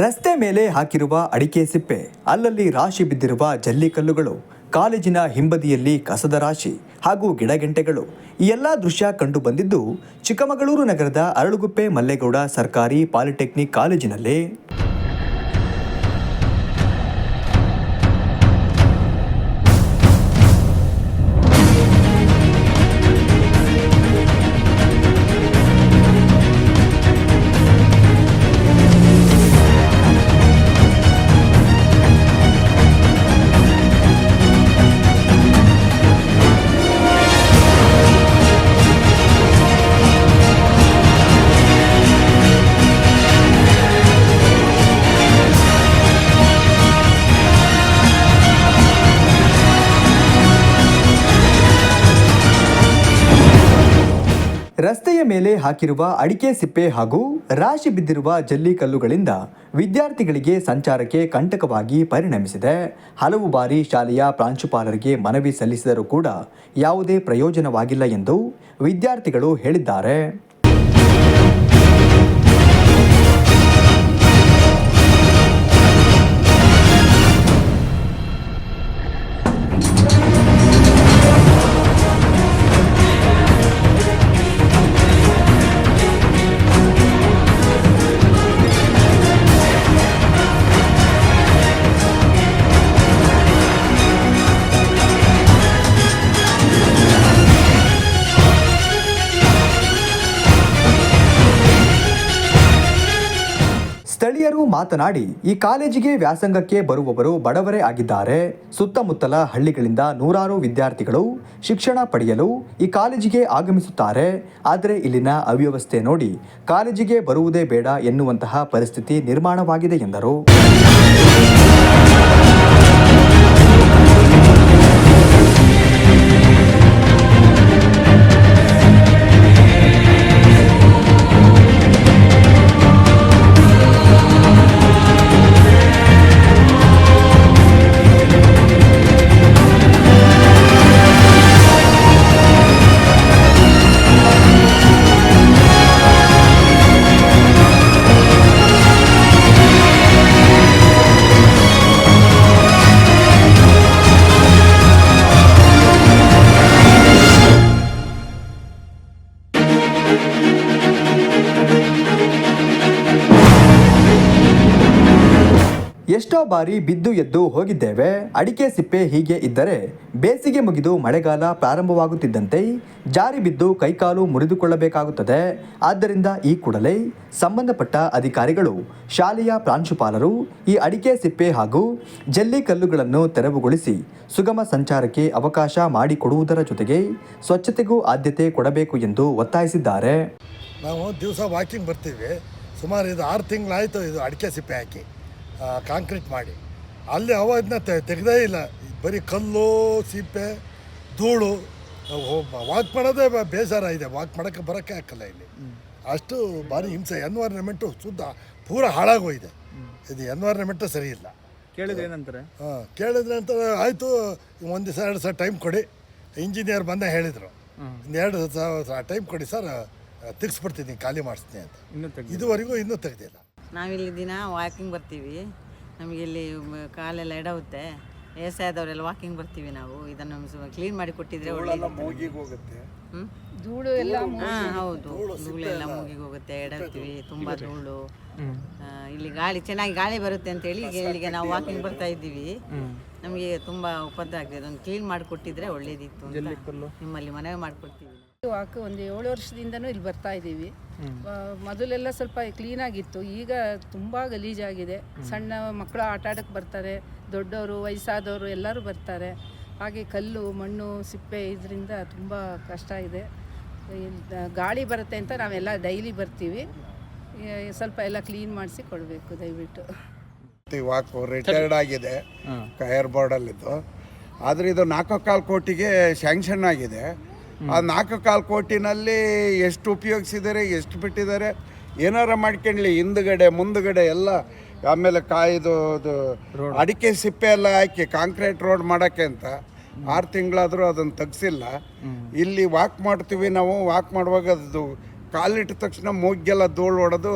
ರಸ್ತೆ ಮೇಲೆ ಹಾಕಿರುವ ಅಡಿಕೆ ಸಿಪ್ಪೆ, ಅಲ್ಲಲ್ಲಿ ರಾಶಿ ಬಿದ್ದಿರುವ ಜಲ್ಲಿಕಲ್ಲುಗಳು, ಕಾಲೇಜಿನ ಹಿಂಬದಿಯಲ್ಲಿ ಕಸದ ರಾಶಿ ಹಾಗೂ ಗಿಡಗಂಟೆಗಳು, ಈ ಎಲ್ಲ ದೃಶ್ಯ ಕಂಡು ಬಂದಿದ್ದು ಚಿಕ್ಕಮಗಳೂರು ನಗರದ ಅರಳುಗುಪ್ಪೆ ಮಲ್ಲೇಗೌಡ ಸರ್ಕಾರಿ ಪಾಲಿಟೆಕ್ನಿಕ್ ಕಾಲೇಜಿನಲ್ಲಿ. ಮೇಲೆ ಹಾಕಿರುವ ಅಡಿಕೆ ಸಿಪ್ಪೆ ಹಾಗೂ ರಾಶಿ ಬಿದ್ದಿರುವ ಜಲ್ಲಿ ಕಲ್ಲುಗಳಿಂದ ವಿದ್ಯಾರ್ಥಿಗಳಿಗೆ ಸಂಚಾರಕ್ಕೆ ಕಂಟಕವಾಗಿ ಪರಿಣಮಿಸಿದೆ. ಹಲವು ಬಾರಿ ಶಾಲೆಯ ಪ್ರಾಂಶುಪಾಲರಿಗೆ ಮನವಿ ಸಲ್ಲಿಸಿದರೂ ಕೂಡ ಯಾವುದೇ ಪ್ರಯೋಜನವಾಗಿಲ್ಲ ಎಂದು ವಿದ್ಯಾರ್ಥಿಗಳು ಹೇಳಿದ್ದಾರೆ. ಸ್ಥಳೀಯರು ಮಾತನಾಡಿ, ಈ ಕಾಲೇಜಿಗೆ ವ್ಯಾಸಂಗಕ್ಕೆ ಬರುವವರು ಬಡವರೇ ಆಗಿದ್ದಾರೆ. ಸುತ್ತಮುತ್ತಲ ಹಳ್ಳಿಗಳಿಂದ ನೂರಾರು ವಿದ್ಯಾರ್ಥಿಗಳು ಶಿಕ್ಷಣ ಪಡೆಯಲು ಈ ಕಾಲೇಜಿಗೆ ಆಗಮಿಸುತ್ತಾರೆ. ಆದರೆ ಇಲ್ಲಿನ ಅವ್ಯವಸ್ಥೆ ನೋಡಿ, ಕಾಲೇಜಿಗೆ ಬರುವುದೇ ಬೇಡ ಎನ್ನುವಂತಹ ಪರಿಸ್ಥಿತಿ ನಿರ್ಮಾಣವಾಗಿದೆ ಎಂದರು. ಎಷ್ಟೋ ಬಾರಿ ಬಿದ್ದು ಎದ್ದು ಹೋಗಿದ್ದೇವೆ. ಅಡಿಕೆ ಸಿಪ್ಪೆ ಹೀಗೆ ಇದ್ದರೆ ಬೇಸಿಗೆ ಮುಗಿದು ಮಳೆಗಾಲ ಪ್ರಾರಂಭವಾಗುತ್ತಿದ್ದಂತೆ ಜಾರಿ ಬಿದ್ದು ಕೈಕಾಲು ಮುರಿದುಕೊಳ್ಳಬೇಕಾಗುತ್ತದೆ. ಆದ್ದರಿಂದ ಈ ಕೂಡಲೇ ಸಂಬಂಧಪಟ್ಟ ಅಧಿಕಾರಿಗಳು, ಶಾಲೆಯ ಪ್ರಾಂಶುಪಾಲರು, ಈ ಅಡಿಕೆ ಸಿಪ್ಪೆ ಹಾಗೂ ಜಲ್ಲಿ ಕಲ್ಲುಗಳನ್ನು ತೆರವುಗೊಳಿಸಿ ಸುಗಮ ಸಂಚಾರಕ್ಕೆ ಅವಕಾಶ ಮಾಡಿಕೊಡುವುದರ ಜೊತೆಗೆ ಸ್ವಚ್ಛತೆಗೂ ಆದ್ಯತೆ ಕೊಡಬೇಕು ಎಂದು ಒತ್ತಾಯಿಸಿದ್ದಾರೆ. ನಾವು ದಿವಸ ವಾಕಿಂಗ್ ಬರ್ತೀವಿ. ಸುಮಾರು ಇದು ಆರು ತಿಂಗಳಾಯಿತು ಇದು ಅಡಿಕೆ ಸಿಪ್ಪೆ ಹಾಕಿ. ಕಾಂಕ್ರೀಟ್ ಮಾಡಿ. ಅಲ್ಲಿ ಅವ ಇದನ್ನ ತೆಗೆದೇ ಇಲ್ಲ. ಬರೀ ಕಲ್ಲು ಸಿಪ್ಪೆ ಧೂಳು ವಾಕ್ ಮಾಡೋದೇ ಬೇಜಾರ ಬೇಸರ ಇದೆ. ವಾಕ್ ಮಾಡೋಕ್ಕೆ ಬರೋಕ್ಕೆ ಹಾಕಲ್ಲ ಇಲ್ಲಿ. ಅಷ್ಟು ಭಾರಿ ಹಿಂಸೆ. ಎನ್ವೈರ್ಮೆಂಟು ಶುದ್ಧ ಪೂರ ಹಾಳಾಗೋಯಿದೆ ಇದು ಎನ್ವೈರ್ಮೆಂಟು ಸರಿ ಇಲ್ಲ. ಕೇಳಿದ್ರೆ ಏನಂತಾರೆ? ಹಾಂ ಕೇಳಿದ್ರೆ ಅಂತ ಆಯಿತು ಒಂದು ದಿವಸ ಎರಡು ಸಲ ಟೈಮ್ ಕೊಡಿ. ಇಂಜಿನಿಯರ್ ಬಂದೇ ಹೇಳಿದರು. ಒಂದು ಎರಡು ಸಾವಿರ ಟೈಮ್ ಕೊಡಿ ಸರ್ ತೆಗಿಸ್ಬಿಡ್ತೀನಿ ಖಾಲಿ ಮಾಡಿಸ್ತೀನಿ ಅಂತ. ಇದುವರೆಗೂ ಇನ್ನೂ ತೆಗೆದಿಲ್ಲ. ನಾವಿಲ್ಲಿ ದಿನ ವಾಕಿಂಗ್ ಬರ್ತೀವಿ. ನಮಗೆ ಇಲ್ಲಿ ಮ- ಕಾಲೆಲ್ಲ ಎಡವುತ್ತೆ ವ್ಯವಸಾಯದವರೆಲ್ಲ ವಾಕಿಂಗ್ ಬರ್ತೀವಿ ನಾವು. ಇದನ್ನು ಕ್ಲೀನ್ ಮಾಡಿ ಕೊಟ್ಟಿದ್ರೆ ಒಳ್ಳೆ ಹ್ಮ್? ಹಾಂ ಹೌದು. ಧೂಳು ಎಲ್ಲ ಮೂಗಿಗೆ ಹೋಗುತ್ತೆ ಎಡವ್ತೀವಿ ತುಂಬಾ ಧೂಳು. ಇಲ್ಲಿ ಗಾಳಿ ಚೆನ್ನಾಗಿ ಗಾಳಿ ಬರುತ್ತೆ ಅಂತ ಹೇಳಿ ಈಗ ಇಲ್ಲಿಗೆ ನಾವು ವಾಕಿಂಗ್ ಬರ್ತಾ ಇದ್ದೀವಿ. ನಮಗೆ ತುಂಬಾ ಉಪದ್ರ ಆಗ್ತದೆ. ಅದನ್ನು ಕ್ಲೀನ್ ಮಾಡಿ ಕೊಟ್ಟಿದ್ರೆ ಒಳ್ಳೇದಿತ್ತು ಅಂತ ನಿಮ್ಮಲ್ಲಿ ಮನವಿ ಮಾಡ್ಕೊಡ್ತೀವಿ ವಾಕ್ ಒಂದು ಏಳು ವರ್ಷದಿಂದನೂ ಇಲ್ಲಿ ಬರ್ತಾ ಇದ್ದೀವಿ. ಮೊದಲೆಲ್ಲ ಸ್ವಲ್ಪ ಕ್ಲೀನಾಗಿತ್ತು ಈಗ ತುಂಬ ಗಲೀಜಾಗಿದೆ. ಸಣ್ಣ ಮಕ್ಕಳು ಆಟ ಆಡೋಕ್ಕೆ ಬರ್ತಾರೆ. ದೊಡ್ಡವರು ವಯಸ್ಸಾದವರು ಎಲ್ಲರೂ ಬರ್ತಾರೆ. ಹಾಗೆ ಕಲ್ಲು ಮಣ್ಣು ಸಿಪ್ಪೆ ಇದರಿಂದ ತುಂಬ ಕಷ್ಟ ಇದೆ. ಗಾಳಿ ಬರುತ್ತೆ ಅಂತ ನಾವೆಲ್ಲ ಡೈಲಿ ಬರ್ತೀವಿ. ಸ್ವಲ್ಪ ಎಲ್ಲ ಕ್ಲೀನ್ ಮಾಡಿಸಿ ಕೊಡಬೇಕು ದಯವಿಟ್ಟು. ವಾಕು ರಿಟೈರ್ಡ್ ಆಗಿದೆ. ಕೈರ್ ಬೋರ್ಡಲ್ಲಿದ್ದು ಆದರೆ ಇದು ನಾಲ್ಕು ಕಾಲು ಕೋಟಿಗೆ ಸ್ಯಾಂಕ್ಷನ್ ಆಗಿದೆ. ಆ ನಾಲ್ಕು ಕಾಲು ಕೋಟಿನಲ್ಲಿ ಎಷ್ಟು ಉಪಯೋಗಿಸಿದ್ದಾರೆ ಎಷ್ಟು ಬಿಟ್ಟಿದ್ದಾರೆ ಏನಾರ ಮಾಡ್ಕೊಂಡ್ಲಿ ಹಿಂದುಗಡೆ ಮುಂದುಗಡೆ ಎಲ್ಲ ಆಮೇಲೆ ಕಾಯ್ದು ಅದು ಅಡಿಕೆ ಸಿಪ್ಪೆ ಎಲ್ಲ ಹಾಕಿ ಕಾಂಕ್ರೀಟ್ ರೋಡ್ ಮಾಡೋಕ್ಕೆ ಅಂತ ಆರು ತಿಂಗಳಾದರೂ ಅದನ್ನು ತೆಗ್ಸಿಲ್ಲ. ಇಲ್ಲಿ ವಾಕ್ ಮಾಡ್ತೀವಿ ನಾವು ವಾಕ್ ಮಾಡುವಾಗ ಅದು ಕಾಲಿಟ್ಟ ತಕ್ಷಣ ಮೂಗ್ಗೆಲ್ಲ ಧೂಳು ಹೊಡೆದು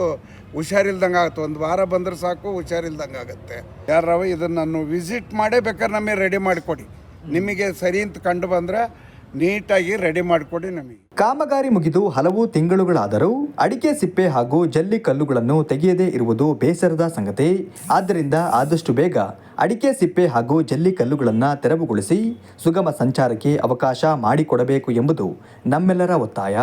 ಹುಷಾರಿಲ್ದಂಗೆ ಆಗುತ್ತೆ. ಒಂದು ವಾರ ಬಂದರೆ ಸಾಕು ಹುಷಾರಿಲ್ದಂಗೆ ಆಗುತ್ತೆ. ಯಾರವ ಇದನ್ನು ನಾನು ವಿಸಿಟ್ ಮಾಡೇ ಬೇಕಾದ್ರೆ ನಮಗೆ ರೆಡಿ ಮಾಡಿಕೊಡಿ ನಿಮಗೆ ಸರಿ ಅಂತ ಕಂಡು ಬಂದರೆ ನೀಟಾಗಿ ರೆಡಿ ಮಾಡಿಕೊಡಿ ನಮಗೆ. ಕಾಮಗಾರಿ ಮುಗಿದು ಹಲವು ತಿಂಗಳುಗಳಾದರೂ ಅಡಿಕೆ ಸಿಪ್ಪೆ ಹಾಗೂ ಜಲ್ಲಿ ಕಲ್ಲುಗಳನ್ನು ತೆಗೆಯದೇ ಇರುವುದು ಬೇಸರದ ಸಂಗತಿ. ಆದ್ದರಿಂದ ಆದಷ್ಟು ಬೇಗ ಅಡಿಕೆ ಸಿಪ್ಪೆ ಹಾಗೂ ಜಲ್ಲಿ ಕಲ್ಲುಗಳನ್ನು ತೆರವುಗೊಳಿಸಿ ಸುಗಮ ಸಂಚಾರಕ್ಕೆ ಅವಕಾಶ ಮಾಡಿಕೊಡಬೇಕು ಎಂಬುದು ನಮ್ಮೆಲ್ಲರ ಒತ್ತಾಯ.